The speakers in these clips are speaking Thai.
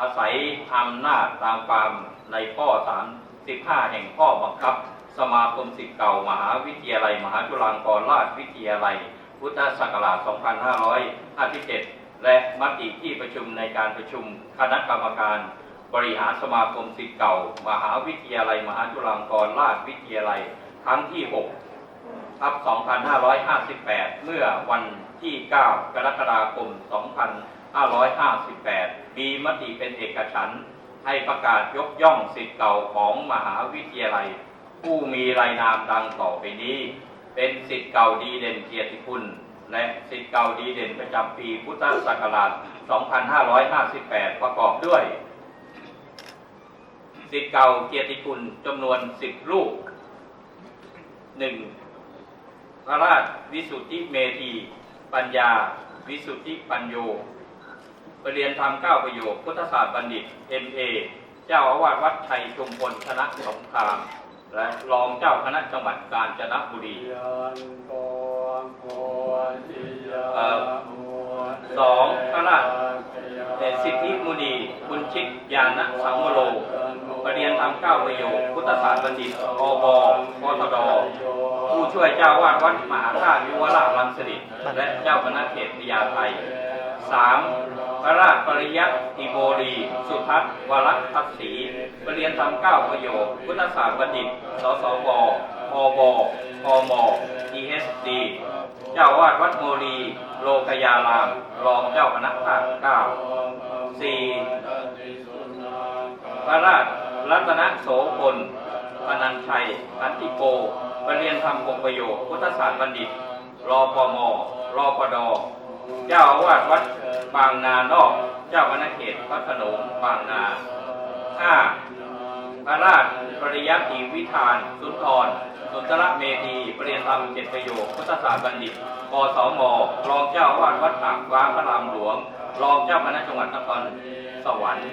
อาศัยอำนาจตามความในข้อ 35 แห่งข้อบังคับ สมาคมศิษย์เก่ามหาวิทยาลัย มหาจุฬาลงกรณราชวิทยาลัย พุทธศักราช 2557 และมติที่ประชุมในการประชุมคณะกรรมการ บริหารสมาคมศิษย์เก่า มหาวิทยาลัย มหาจุฬาลงกรณราชวิทยาลัย ครั้งที่ 6 ทับ 2558 เมื่อวันที่ 9 กรกฎาคม 2558 มีมติเป็นเอกฉันท์ให้ประกาศยกย่องสิทธิ์เก่าของมหาวิทยาลัย ผู้มีรายนามดังต่อไปนี้ เป็นสิทธิ์เก่าดีเด่นเกียรติคุณ และสิทธิ์เก่าดีเด่นประจำปีพุทธศักราช 2558 ประกอบด้วย สิทธิ์เก่าเกียรติคุณจำนวน 10 รูป 1. พระราชวิสุทธิเมธี ปัญญา วิสุทธิปัญโย ปรริญญาธรรมเก้าประโยค พุทธศาสตร์บัณฑิต M.A. เจ้าอาวาสวัดชัยชุมพลชนะสงคราม และรองเจ้าคณะจังหวัดกาญจนบุรีเอ่อสองพระราชเอ่อสิทธิมุนีบุญชิตยานะสังวโรปรริญญาธรรมเก้าประโยค พุทธศาสตร์บัณฑิตอบปทดผู้ช่วยเจ้าวาดวัดมหาธาตุวิวราชรังสฤษดิ์และเจ้าคณะเขตพญาไท สามพระราชปริยัติโบรี สุทัศน์วรทัศรีปรเริญญาธรรมเก้าประโยคพุทธศาสตร์บัณฑิต สสวพบพม ESD เจ้าวาดวัดโมรี โลกยาราม รองเจ้าคณะภาคเก้าสี่พระราชรัตนโสพลปนัญชัยอันติโกปรเริญญาธรรมหกประโยค พุทธศาสตร์บัณฑิต รอปมรอปด เจ้าอาวาสวัดบางนานอก เจ้าคณะเขตพระโขนงบางนาห้าพระราชปริยัติวิธาน สุนทร สุนทรเมธีปรริญญาธรรมเจ็ดประโยคพุทธศาสตร์บัณฑิตกสมรองเจ้าอาวาสวัดปากว้างพระรามหลวง รองเจ้าคณะจังหวัดนครสวรรค์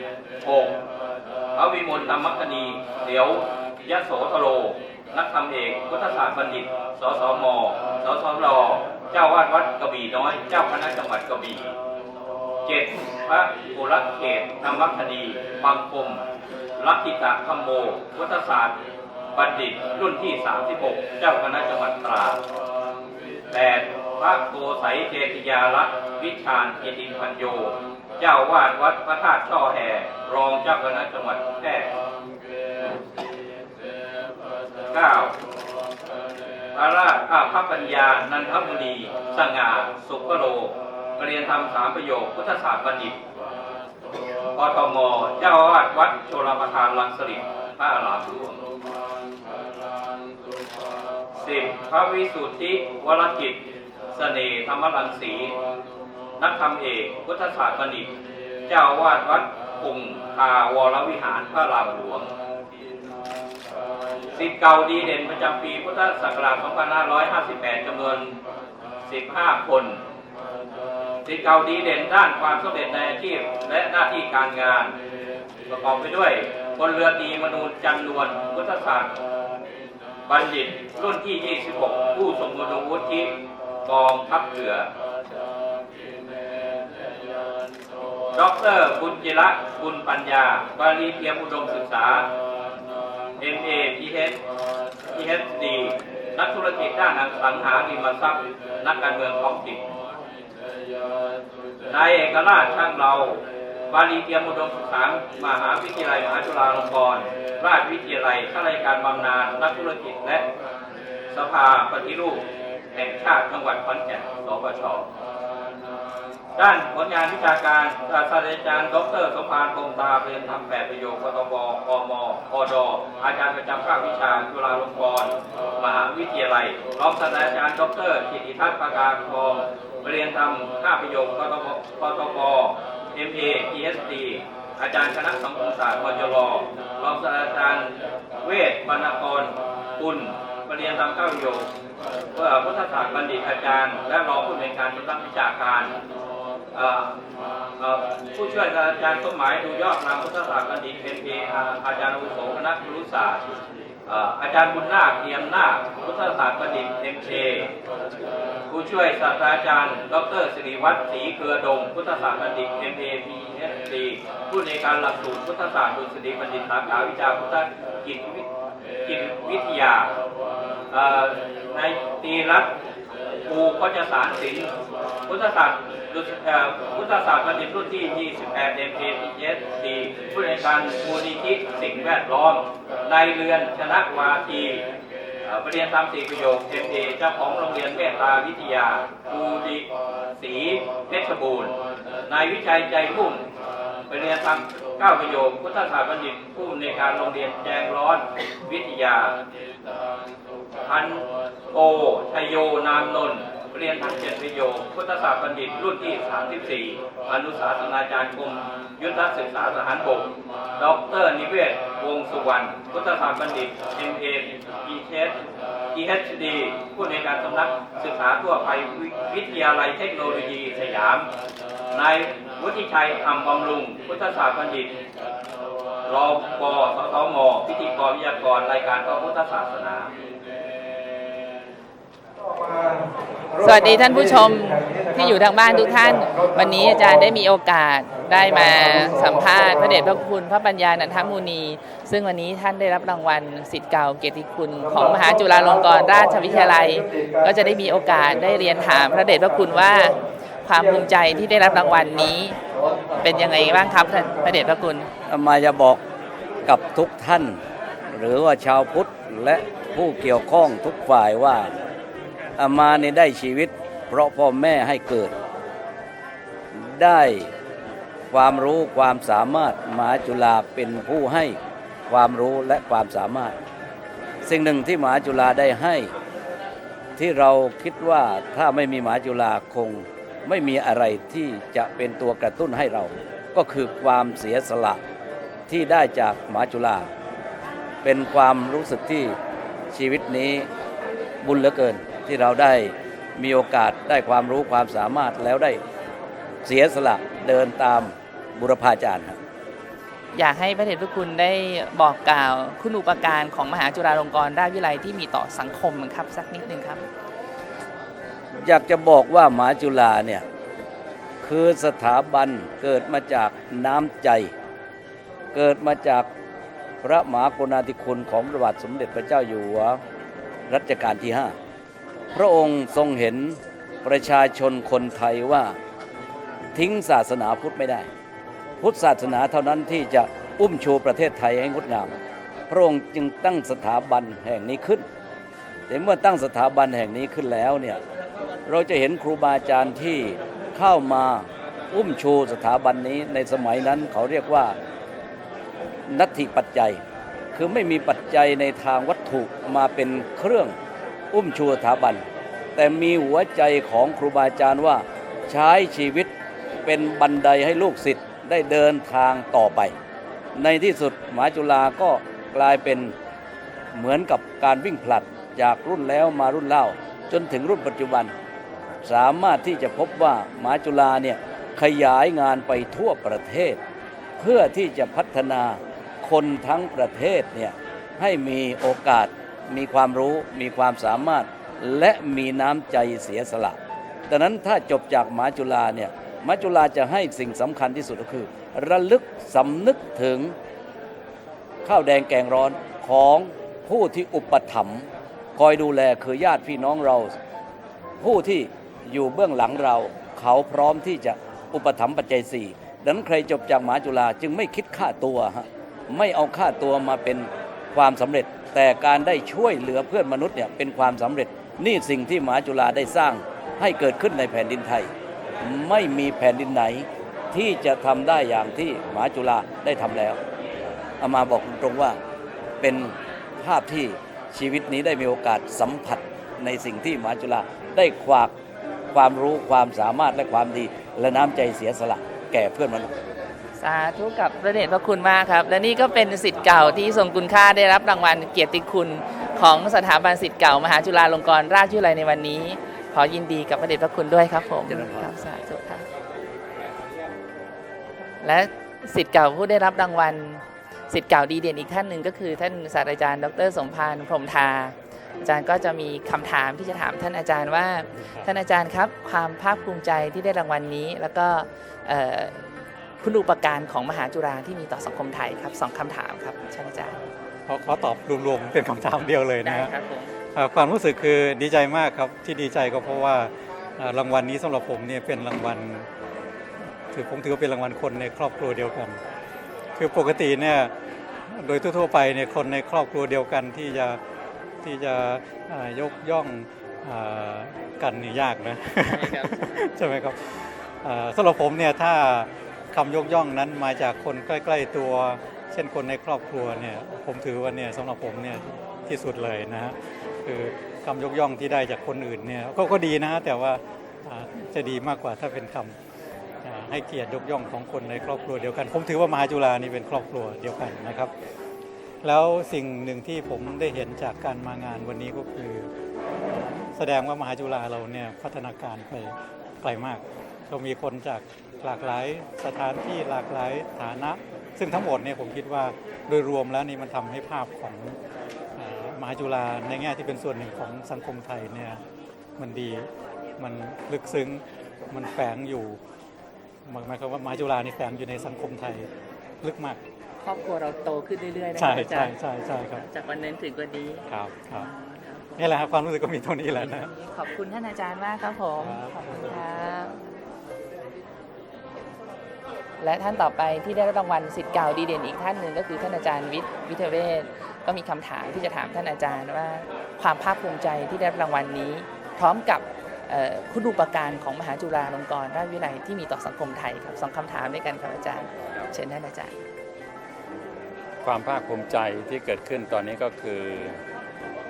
หกพระวิมลธรรมคณีเดี๋ยวยโสธโร นักธรรมเอกพุทธศาสตร์บัณฑิต สสม สสร เจ้าวาดวัดกระบี่น้อย เจ้าคณะจังหวัดกระบี่เจ็ดพระปุรเขตธรรมคดีบางคมลักกิตะคัมโมพุทธศาสตร์ บัณฑิตรุ่นที่ 36 เจ้าคณะจังหวัดตราดแปดพระโกไสยเจติยาลักษ์วิชาญเกีติพันโย เจ้าวาดวัดพระธาตุช่อแห่รองเจ้าคณะจังหวัดแพร่เก้า พระราชอาพระปัญญา นันทมุนีสง่า สุขโรปรริญญาธรรมสามประโยค พุทธศาสตร์บัณฑิตกทมเจ้าอาวาสวัดโชลประทานลังสลิดพระอารามหลวงสิบพระวิสุทธิวรกิจเสน่ห์ธรรมรังสี นักธรรมเอกพุทธศาสตร์บัณฑิต เจ้าอาวาสวัดปุ่งคาวรวิหารพระรามหลวง สิทธิ์เก่าดีเด่นประจำปีพุทธศักราช 2558 จำนวน 15 คน สิทธิ์เก่าดีเด่นด้านความสำเร็จในอาชีพและหน้าที่การงาน ประกอบไปด้วยพลเรือตรีมนูจันนวลพุทธศาสตร์บัณฑิตรุ่นที่ 26 ผู้ทรงคุณวุฒิกองทัพเรือด็อกเตอร์บุญจิระบุญปัญญา บาลีเทียมอุดมศึกษา MA PH PhD นักธุรกิจด้านสังหาริมทรัพย์ นักการเมืองท้องถิ่นนายเอกราชช่างเราบาลีเตรียมอุดมศึกษามหาวิทยาลัยมหาจุฬาลงกรณราชวิทยาลัยข้าราชการบำนาญนักธุรกิจและสภาปฏิรูปแห่งชาติจังหวัดขอนแก่นสปช ด้านผลงานวิชาการศาสตราจารย์ ดรสมภารคงตาเรียนทำแปดประโยคกตบกมอดอาจารย์ประจำภาควิชาจุฬาลงกรณ์มหาวิทยาลัยรองศาสตราจารย์ ดรกิติทัศน์ประการทองเรียนทำห้าประโยคกตบกตบ MA PhD อาจารย์คณะสังคมศาสตร์มจรรองศาสตราจารย์เวชบรรณกรกุลเรียนทำเก้าประโยคเพื่อพุทธศาสตร์บัณฑิตอาจารย์ และรองผู้อำนการสำนักวิชาการ ผู้ช่วยศาจารย์สมหมายดูยอดนามพุทธศาสตร์บัณฑิตเป็นพีอาจารย์อุโสคณะครุศาสตร์อาจารย์บุญนาคเทียมนาคพุทธศาสตร์ประดิษฐ์เอ็มเคผู้ช่วยศาสตราจารย์ ดรสิริวัฒน์ศรีเกลือดง พุทธศาสตร์บัณฑิตเอ็มเอพีเอสดีผู้ในการหลักสูตรพุทธศาสตร์ดุษฎีบัณฑิตสาขาวิชาพุทธกิจวิจิตวิทยาในตีรัตน์ปูพจสารศิลป์ พุทธศาสตร์ดุษเอ่อพุทธศาสตร์บัณฑิตรุ่นที่ 28 MKPSD ผู้ในการมูลนิธิสิ่งแวดล้อมนายเรือนชนะวาทีประเรียนตามสี่ประโยค MA เจ้าของโรงเรียนเมตตาวิทยาครูดิศรีเพชรบูรณ์นายวิชัยใจพุ่มประเรียนตามเก้าประโยคพุทธศาสตร์บัณฑิตผู้ในการโรงเรียนแจงร้อนวิทยาพันโอชยโยนามนนท์ เรียนทั้งเจ็ดประโย พุทธศาสตร์บัณฑิตรุ่นที่ 34 อนุสาสนาจารย์กรมยุทธศึกษาทหารบกดรนิเวศ วงศ์สุวรรณ พุทธศาสตร์บัณฑิต MA EHS EHD ผู้ในการสำนักศึกษาทั่วไปวิทยาลัยเทคโนโลยีสยาม นายวุฒิชัยอัมบำรุง พุทธศาสตร์บัณฑิตรอปสตมพิธีกรวิทยากรรายการพระพุทธศาสนา สวัสดีท่านผู้ชมที่อยู่ทางบ้านทุกท่าน วันนี้อาจารย์ได้มีโอกาสได้มาสัมภาษณ์พระเดชพระคุณพระปัญญานันทมุนี ซึ่งวันนี้ท่านได้รับรางวัลสิทธิ์เก่าเกียรติคุณ ของมหาจุฬาลงกรณราชวิทยาลัย ก็จะได้มีโอกาสได้เรียนถามพระเดชพระคุณว่าความภูมิใจที่ได้รับรางวัลนี้ เป็นยังไงบ้างครับท่านพระเดชพระคุณมาจะบอกกับทุกท่าน หรือว่าชาวพุทธและผู้เกี่ยวข้องทุกฝ่ายว่า มาเนี่ยได้ชีวิต เพราะพ่อแม่ให้เกิด ได้ความรู้ความสามารถมหาจุฬาเป็นผู้ให้ความรู้และความสามารถ สิ่งหนึ่งที่มหาจุฬาได้ให้ ที่เราคิดว่าถ้าไม่มีมหาจุฬาคงไม่มีอะไรที่จะเป็นตัวกระตุ้นให้เรา ก็คือความเสียสละที่ได้จากมหาจุฬาเป็นความรู้สึกที่ชีวิตนี้บุญเหลือเกิน ที่เราได้มีโอกาสได้ความรู้ความสามารถแล้วได้เสียสละเดินตามบุรพาจารย์ครับอยากให้พระเดชพระคุณได้บอกกล่าวคุณอุปการของมหาจุฬาลงกรณราชวิทยาลัยที่มีต่อสังคมครับสักนิดหนึ่งครับ อยากจะบอกว่าหมหาจุฬาเนี่ยคือสถาบันเกิดมาจากน้ำใจ เกิดมาจากพระมหากรุณาธิคุณของพระบาทสมเด็จพระเจ้าอยู่หัวรัชกาลที่ 5 พระองค์ทรงเห็นประชาชนคนไทยว่าทิ้งศาสนาพุทธไม่ได้ พุทธศาสนาเท่านั้นที่จะอุ้มชูประเทศไทยให้งดงาม พระองค์จึงตั้งสถาบันแห่งนี้ขึ้น แต่เมื่อตั้งสถาบันแห่งนี้ขึ้นแล้วเนี่ยเราจะเห็นครูบาอาจารย์ที่เข้ามาอุ้มชูสถาบันนี้ในสมัยนั้นเขาเรียกว่านัตถิปัจจัย คือไม่มีปัจจัยในทางวัตถุมาเป็นเครื่อง อุ้มชูสถาบัน แต่มีหัวใจของครูบาอาจารย์ว่าใช้ชีวิตเป็นบันไดให้ลูกศิษย์ได้เดินทางต่อไป ในที่สุดหมหาจุฬาก็กลายเป็นเหมือนกับการวิ่งผลัดจากรุ่นแล้วมารุ่นเล่า จนถึงรุ่นปัจจุบัน สามารถที่จะพบว่าหมหาจุฬาเนี่ยขยายงานไปทั่วประเทศ เพื่อที่จะพัฒนาคนทั้งประเทศเนี่ยให้มีโอกาส มีความรู้มีความสามารถ และมีน้ำใจเสียสละดังนั้นถ้าจบจากมหาจุฬาเนี่ยมหาจุฬาจะให้สิ่งสำคัญที่สุดก็คือ ระลึกสำนึกถึงข้าวแดงแกงร้อนของผู้ที่อุปถัมภ์คอยดูแลคือญาติพี่น้องเรา ผู้ที่อยู่เบื้องหลังเรา เขาพร้อมที่จะอุปถัมภ์ปัจจัยสี่ดังนั้นใครจบจากมหาจุฬาจึงไม่คิดค่าตัวฮะไม่เอาค่าตัวมาเป็นความสำเร็จ แต่การได้ช่วยเหลือเพื่อนมนุษย์เนี่ยเป็นความสำเร็จนี่สิ่งที่มหาจุฬาได้สร้างให้เกิดขึ้นในแผ่นดินไทย ไม่มีแผ่นดินไหนที่จะทำได้อย่างที่มหาจุฬาได้ทำแล้วอามาบอกตรงว่าเป็นภาพที่ชีวิตนี้ได้มีโอกาสสัมผัสในสิ่งที่มหาจุฬาได้ขวากความรู้ความสามารถและความดี และน้ำใจเสียสละแก่เพื่อนมนุษย์ สาธุกับพระเดชพระคุณมากครับ และนี่ก็เป็นสิทธิ์เก่าที่ทรงคุณค่าได้รับรางวัลเกียรติคุณของสถาบันสิทธิ์เก่ามหาจุฬาลงกรณราชวิทยาลัยในวันนี้ ขอยินดีกับพระเดชพระคุณด้วยครับผมครับสาธุครับและสิทธิ์เก่าผู้ได้รับรางวัลสิทธิ์เก่าดีเด่นอีกท่านหนึ่งก็คือ ท่านศาสตราจารย์ ดรสมพานพรมทาอาจารย์ก็จะมีคำถามที่จะถามท่านอาจารย์ว่า ท่านอาจารย์ครับความภาคภูมิใจที่ได้รางวัลนี้ แล้วก็ คุณอุปการของมหาจุฬาที่มีต่อสังคมไทยครับสองคำถามครับท่านอาจารย์ขอขอตอบรวมๆเป็นคำถามเดียวเลยนะได้ฮะครับผมเอ่อความรู้สึกคือดีใจมากครับที่ดีใจก็เพราะว่าเอ่อรางวัลนี้สำหรับผมเนี่ยเป็นรางวัลถือผมถือว่าเป็นรางวัลคนในครอบครัวเดียวกัน คือปกติเนี่ยโดยทั่วๆไปเนี่ยคนในครอบครัวเดียวกันที่จะที่จะเอ่อยกย่องเอ่อกันนี่ยากนะใช่ไหมครับเอ่อสำหรับผมเนี่ยถ้า คำยกย่องนั้นมาจากคนใกล้ ๆ ตัว เช่นคนในครอบครัวเนี่ยผมถือว่าเนี่ยสำหรับผมเนี่ยที่สุดเลยนะฮะคือคำยกย่องที่ได้จากคนอื่นเนี่ยก็ก็ดีนะแต่ว่าจะดีมากกว่าถ้าเป็นคำให้เกียรติยกย่องของคนในครอบครัวเดียวกัน ผมถือว่ามหาจุฬานี่เป็นครอบครัวเดียวกันนะครับ แล้วสิ่งหนึ่งที่ผมได้เห็นจากการมางานวันนี้ก็คือ แสดงว่ามหาจุฬาเราเนี่ยพัฒนาการไปไกลมากเรามีคนจาก หลากหลายสถานที่หลากหลายฐานะ ซึ่งทั้งหมดเนี่ยผมคิดว่าโดยรวมแล้วนี่มันทำให้ภาพของเอ่อมหาจุฬาในแง่ที่เป็นส่วนหนึ่งของสังคมไทยเนี่ยมันดีมันลึกซึ้งมันแฝงอยู่หมายหมายความว่ามหาจุฬานี่แฝงอยู่ในสังคมไทยลึกมาก ครอบครัวเราโตขึ้นเรื่อยๆนะคใช่รับอาจาใช่รย์ใช่ใช่ครับจากวันนั้นถึงวันนี้ครับครับนี่แหละครับความรู้สึกก็มีเท่านี้แหละนะขอบคุณท่านอาจารย์มากครับผมครับขอบคุณครับ และท่านต่อไปที่ได้รับรางวัลสิทธิ์เก่าดีเด่นอีกท่านหนึ่งก็คือท่านอาจารย์วิทย์วิทเวศก็มีคำถามที่จะถามท่านอาจารย์ว่า ความภาคภูมิใจที่ได้รับรางวัลนี้ พร้อมกับคุณูปการของมหาจุฬาลงกรณราชวิทยาลัยที่มีต่อสังคมไทยครับสองคำถามด้วยกันครับอาจารย์ เชิญท่านอาจารย์ ความภาคภูมิใจที่เกิดขึ้นตอนนี้ก็คือ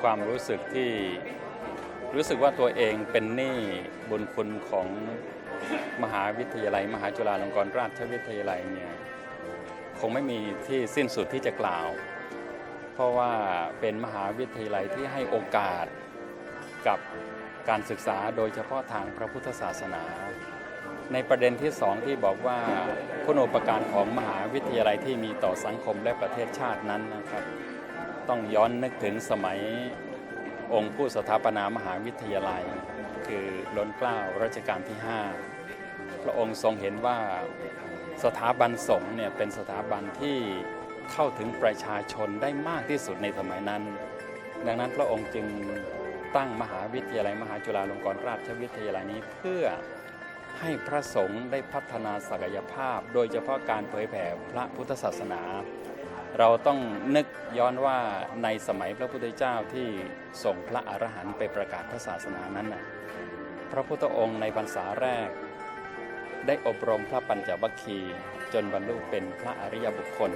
ความรู้สึกที่รู้สึกว่าตัวเองเป็นหนี้บุญคุณของ มหาวิทยาลัย มหาจุฬาลงกรณราชวิทยาลัยเนี่ยคงไม่มีที่สิ้นสุดที่จะกล่าว เพราะว่าเป็นมหาวิทยาลัยที่ให้โอกาสกับการศึกษาโดยเฉพาะทางพระพุทธศาสนา ในประเด็นที่สองที่บอกว่าคุณูปการของมหาวิทยาลัยที่มีต่อสังคมและประเทศชาตินั้นนะครับ ต้องย้อนนึกถึงสมัยองค์ผู้สถาปนามหาวิทยาลัย คือล้นเกล้ารัชกาลที่ 5 พระองค์ทรงเห็นว่าสถาบันสงฆ์เนี่ยเป็นสถาบันที่เข้าถึงประชาชนได้มากที่สุดในสมัยนั้น ดังนั้นพระองค์จึงตั้งมหาวิทยาลัยมหาจุฬาลงกรณราชวิทยาลัยนี้เพื่อให้พระสงฆ์ได้พัฒนาศักยภาพ โดยเฉพาะการเผยแผ่พระพุทธศาสนา เราต้องนึกย้อนว่าในสมัยพระพุทธเจ้าที่ส่งพระอรหันต์ไปประกาศพระศาสนานั้นนะพระพุทธองค์ในพรรษาแรก ได้อบรมพระปัญจวัคคีย์จนบรรลุเป็นพระอริยบุคคล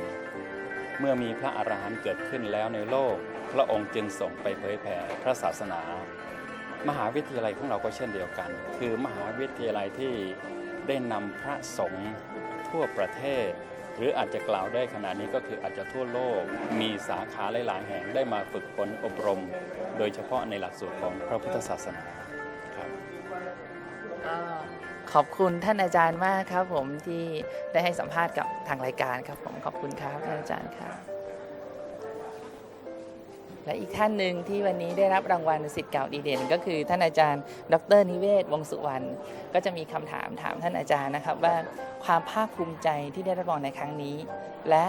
เมื่อมีพระอรหันต์เกิดขึ้นแล้วในโลก พระองค์จึงส่งไปเผยแผ่พระศาสนา มหาวิทยาลัยของเราก็เช่นเดียวกัน คือมหาวิทยาลัยที่ได้นำพระสงฆ์ทั่วประเทศ หรืออาจจะกล่าวได้ขนาดนี้ก็คืออาจจะทั่วโลก มีสาขาหลาย ๆ แห่งได้มาฝึกฝนอบรม โดยเฉพาะในหลักสูตรของพระพุทธศาสนา ขอบคุณท่านอาจารย์มากครับ ผมที่ได้ให้สัมภาษณ์กับทางรายการครับ ผมขอบคุณครับท่านอาจารย์ครับ และอีกท่านหนึ่งที่วันนี้ได้รับรางวัลสิทธิ์เก่าดีเด่น ก็คือท่านอาจารย์ ดรนิเวศวงศ์สุวรรณก็จะมีคำถามถามท่านอาจารย์นะครับ ว่าความภาคภูมิใจที่ได้รับรางวัลในครั้งนี้ และ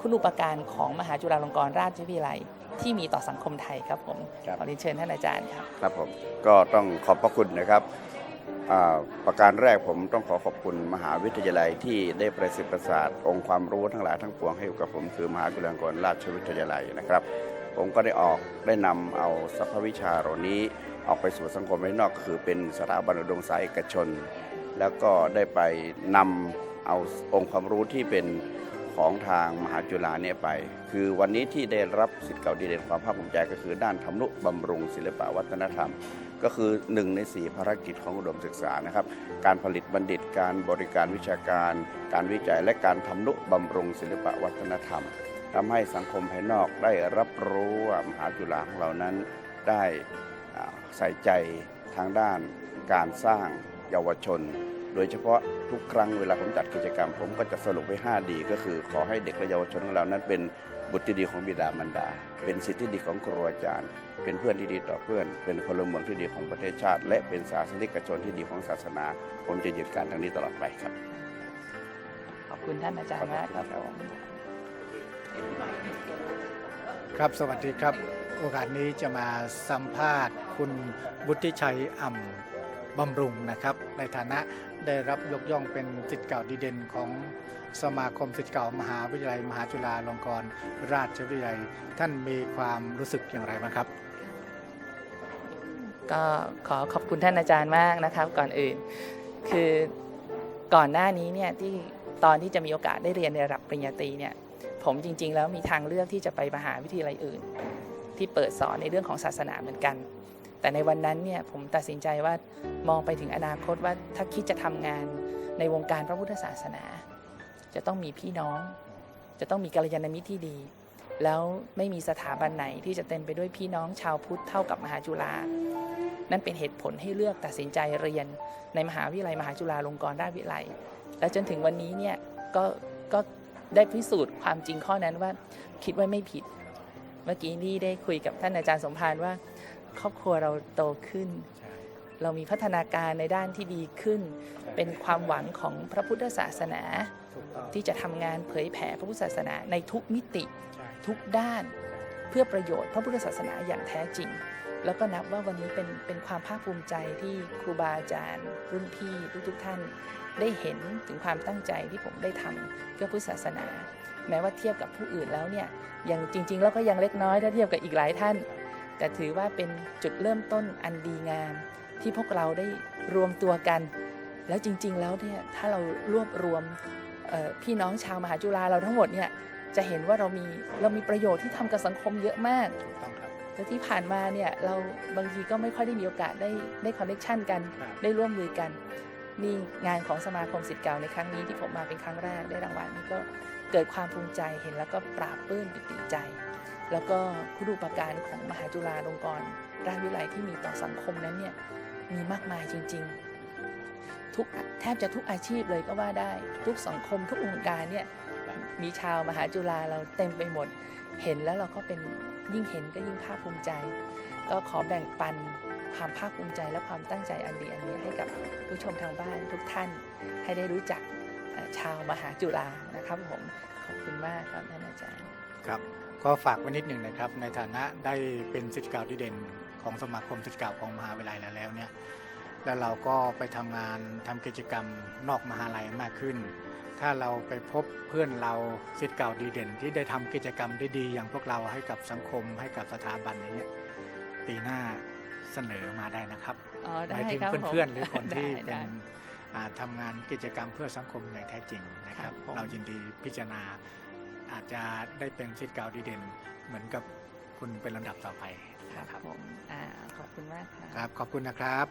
คุณอุปการของมหาจุฬาลงกรณราชวิทยาลัยที่มีต่อสังคมไทยครับผมครับขอเรียนเชิญท่านอาจารย์ครับ ครับผม ก็ต้องขอบพระคุณนะครับอ่า ประการแรกผมต้องขอขอบคุณมหาวิทยาลัยที่ได้ประสิทธิ์ประสาทองค์ความรู้ทั้งหลายทั้งปวงให้กับผมคือมหาจุฬาลงกรณราชวิทยาลัยนะครับ ผมก็ได้ออกได้นำเอาสรรพวิชาเหล่านี้ออกไปสู่สังคมภายนอก คือเป็นสถาบันอุดมศึกษาเอกชน แล้วก็ได้ไปนำเอาองค์ความรู้ที่เป็น ของทางมหาจุฬาเนี่ยไป คือวันนี้ที่ได้รับสิทธิ์เก่าดีเด่นความภาคภูมิใจก็คือด้านทำนุบำรุงศิลปวัฒนธรรม ก็คือหนึ่งในสี่ภารกิจของอุดมศึกษานะครับ การผลิตบัณฑิตการบริการวิชาการ การวิจัยและการทำนุบำรุงศิลปวัฒนธรรมทำให้สังคมภายนอกได้รับรู้ว่ามหาจุฬาของเรานั้นได้ใส่ใจทางด้านการสร้างเยาวชน โดยเฉพาะทุกครั้งเวลาผมจัดกิจกรรม ผมก็จะสรุปไว้ 5 ดี ก็คือขอให้เด็กและเยาวชนของเรานั้นเป็นบุตรที่ดีของบิดามารดา เป็นสิทธิที่ดีของครูอาจารย์ เป็นเพื่อนที่ดีต่อเพื่อน เป็นพลเมืองที่ดีของประเทศชาติ และเป็นศาสนิกชนที่ดีของศาสนา ผมจะยืนการทางนี้ตลอดไปครับ ขอบคุณท่านอาจารย์มากครับผมครับสวัสดีครับ โอกาสนี้จะมาสัมภาษณ์ คุณบุติชัยอ่ำ บำรุงนะครับ ในฐานะได้รับยกย่องเป็นสิทธิ์เก่าดีเด่นของสมาคมสิทธิ์เก่ามหาวิทยาลัย มหาจุฬาลงกรณราชวิทยาลัย ท่านมีความรู้สึกอย่างไรบ้างครับ ก็ขอขอบคุณท่านอาจารย์มากนะครับ ก่อนอื่น คือก่อนหน้านี้เนี่ยที่ตอนที่จะมีโอกาสได้เรียนในระดับปริญญาตรีเนี่ยผมจริง ๆ แล้วมีทางเลือกที่จะไปมหาวิทยาลัยอื่น ที่เปิดสอนในเรื่องของศาสนาเหมือนกัน แต่ในวันนั้นเนี่ยผมตัดสินใจว่ามองไปถึงอนาคตว่าถ้าคิดจะทำงานในวงการพระพุทธศาสนา จะต้องมีพี่น้อง จะต้องมีกัลยาณมิตรที่ดี แล้วไม่มีสถาบันไหนที่จะเต็มไปด้วยพี่น้องชาวพุทธเท่ากับมหาจุฬานั่นเป็นเหตุผลให้เลือกตัดสินใจเรียนในมหาวิทยาลัยมหาจุฬาลงกรณราชวิทยาลัย และจนถึงวันนี้เนี่ยก็ก็ได้พิสูจน์ความจริงข้อนั้นว่าคิดว่าไม่ผิด เมื่อกี้นี่ได้คุยกับท่านอาจารย์สมภารว่า ครอบครัวเราโตขึ้น เรามีพัฒนาการในด้านที่ดีขึ้น เป็นความหวังของพระพุทธศาสนา ที่จะทำงานเผยแผ่พระพุทธศาสนาในทุกมิติทุกด้านเพื่อประโยชน์พระพุทธศาสนาอย่างแท้จริง แล้วก็นับว่าวันนี้เป็นเป็นความภาคภูมิใจที่ครูบาอาจารย์ รุ่นพี่ทุกๆท่าน ได้เห็นถึงความตั้งใจที่ผมได้ทำเพื่อพุทธศาสนา แม้ว่าเทียบกับผู้อื่นแล้วเนี่ยยังจริง ๆ แล้วก็ยังเล็กน้อยถ้าเทียบกับอีกหลายท่าน แต่ถือว่าเป็นจุดเริ่มต้นอันดีงาม ที่พวกเราได้รวมตัวกัน แล้วจริงๆแล้วเนี่ยถ้าเรารวบรวมเอ่อพี่น้องชาวมหาจุฬาเราทั้งหมดเนี่ยจะเห็นว่าเรามีเรามีประโยชน์ที่ทำกับสังคมเยอะมากถูกต้องครับแล้วที่ผ่านมาเนี่ยเราบางทีก็ไม่ค่อยได้มีโอกาสได้ได้คอนเนคชันกันครับได้ร่วมมือกันนี่งานของสมาคมสิทธิ์เก่าในครั้งนี้ที่ผมมาเป็นครั้งแรกได้รางวัลนี่ก็เกิดความภูมิใจเห็นแล้วก็ปราบปลื้มปิติใจ แล้วก็คุณูปการของมหาจุฬาลงกรณราชวิทยาลัยที่มีต่อสังคมนั้นเนี่ยมีมากมายจริง ๆ ทุกแทบจะทุกอาชีพเลยก็ว่าได้ ทุกสังคมทุกองค์การเนี่ยมีชาวมหาจุฬาเราเต็มไปหมด เห็นแล้วเราก็เป็นยิ่งเห็นก็ยิ่งภาคภูมิใจ ก็ขอแบ่งปันความภาคภูมิใจและความตั้งใจอันดีอันนี้ให้กับผู้ชมทางบ้านทุกท่านให้ได้รู้จักชาวมหาจุฬานะครับผมขอบคุณมากครับท่านอาจารย์ครับ ก็ฝากไว้นิดหนึ่งนะครับ ในฐานะได้เป็นสิทธิ์เก่าดีเด่นของสมาคมสิทธิ์เก่าของมหาวิทยาลัยแล้วแล้วเนี่ยแล้วเราก็ไปทำงานทำกิจกรรมนอกมหาลัยมากขึ้น ถ้าเราไปพบเพื่อนเราสิทธิ์เก่าดีเด่น ที่ได้ทำกิจกรรมได้ดีอย่างพวกเราให้กับสังคมให้กับสถาบันอย่างเงี้ยปีหน้าเสนอมาได้นะครับอ๋อหได้มายถึงครับผมเพื่อนๆหรือคนที่ได้เป็ได้นอ่าทำงานกิจกรรมเพื่อสังคมอย่างแท้จริงนะครับครับผมเรายินดีพิจารณา อาจจะได้เป็นสิทธิ์เก่าดีเด่น เหมือนกับคุณเป็นลำดับต่อไปครับนะครับผมอ่าขอบคุณมากครับครับขอบคุณนะครับ